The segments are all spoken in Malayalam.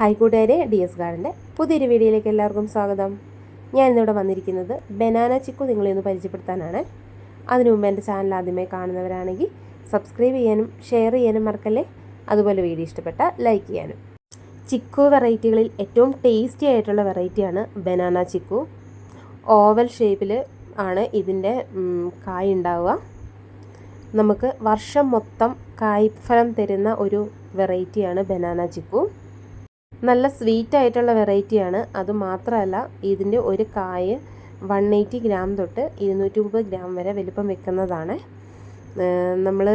ഹായ് കൂട്ടുകാരെ ഡി എസ് ഗാർഡന്റെ പുതിയൊരു വീഡിയോയിലേക്ക് എല്ലാവർക്കും സ്വാഗതം. ഞാൻ ഇന്നിവിടെ വന്നിരിക്കുന്നത് ബനാന ചിക്കു നിങ്ങളെ ഒന്ന് പരിചയപ്പെടുത്താനാണ്. അതിനു മുമ്പ് എന്റെ ചാനൽ ആദ്യമായി കാണുന്നവരാണെങ്കിൽ സബ്സ്ക്രൈബ് ചെയ്യാനും ഷെയർ ചെയ്യാനും മറക്കല്ലേ? അതുപോലെ വീഡിയോ ഇഷ്ടപ്പെട്ട ലൈക്ക് ചെയ്യാനും. ചിക്കു വെറൈറ്റികളിൽ ഏറ്റവും ടേസ്റ്റി ആയിട്ടുള്ള വെറൈറ്റിയാണ് ബനാന ചിക്കു. ഓവൽ ഷേപ്പിൽ ആണ് ഇതിന്റെ കായ് ഉണ്ടാവുക. നമുക്ക് വർഷം മൊത്തം കായ്ഫലം തരുന്ന ഒരു വെറൈറ്റിയാണ് ബനാന ചിക്കു. നല്ല സ്വീറ്റ് ആയിട്ടുള്ള വെറൈറ്റിയാണ് അത് മാത്രമല്ല ഇതിന്റെ ഒരു കായ് വൺ എയ്റ്റി ഗ്രാം തൊട്ട് ഇരുന്നൂറ്റി മുപ്പത് ഗ്രാം വരെ വലിപ്പം വെക്കുന്നതാണ്. നമ്മൾ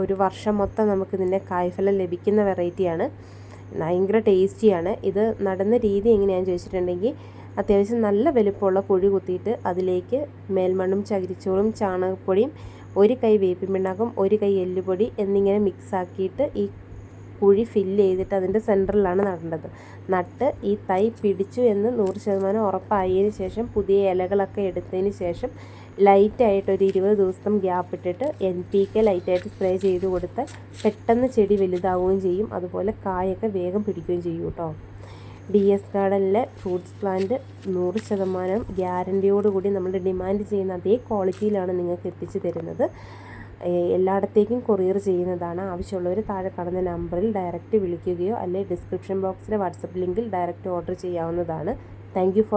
ഒരു വർഷം മൊത്തം നമുക്ക് ഇതിന്റെ കായ്ഫലം ലഭിക്കുന്ന വെറൈറ്റിയാണ് ഭയങ്കര ടേസ്റ്റിയാണ് ഇത് നടന്ന രീതി എങ്ങനെയാണെന്ന് ചോദിച്ചിട്ടുണ്ടെങ്കിൽ അത്യാവശ്യം നല്ല വലുപ്പമുള്ള കുഴി കുത്തിയിട്ട് അതിലേക്ക് മേൽമണ്ണും ചകിരിച്ചോറും ചാണകപ്പൊടിയും ഒരു കൈ വേപ്പിൻ പിണ്ണാക്കും ഒരു കൈ എല്ലുപൊടി എന്നിങ്ങനെ മിക്സ് ആക്കിയിട്ട് ഈ കുഴി ഫില്ല് ചെയ്തിട്ട് അതിന്റെ സെന്ററിലാണ് നടേണ്ടത്. നട്ട് ഈ തൈ പിടിച്ചു എന്ന് നൂറ് ശതമാനം ഉറപ്പായതിന് ശേഷം പുതിയ ഇലകളൊക്കെ എടുത്തതിന് ശേഷം ലൈറ്റായിട്ട് ഒരു ഇരുപത് ദിവസം ഗ്യാപ്പ് ഇട്ടിട്ട് എൻ പി കെ ലൈറ്റായിട്ട് സ്പ്രേ ചെയ്ത് കൊടുത്ത് പെട്ടെന്ന് ചെടി വലുതാവുകയും ചെയ്യും. അതുപോലെ കായൊക്കെ വേഗം പിടിക്കുകയും ചെയ്യും കേട്ടോ. ഡി എസ് ഗാർഡനിലെ ഫ്രൂട്ട്സ് പ്ലാന്റ് നൂറ് ശതമാനം ഗ്യാരന്റിയോടുകൂടി നമ്മൾ ഡിമാൻഡ് ചെയ്യുന്ന അതേ ക്വാളിറ്റിയിലാണ് നിങ്ങൾക്ക് എത്തിച്ചു തരുന്നത്. എല്ലായിടത്തേക്കും കൊറിയർ ചെയ്യുന്നതാണ് ആവശ്യമുള്ളവർ താഴെ കാണുന്ന നമ്പറിൽ ഡയറക്റ്റ് വിളിക്കുകയോ അല്ലെങ്കിൽ ഡിസ്ക്രിപ്ഷൻ ബോക്സിലെ വാട്സപ്പ് ലിങ്കിൽ ഡയറക്റ്റ് ഓർഡർ ചെയ്യാവുന്നതാണ്. Thank for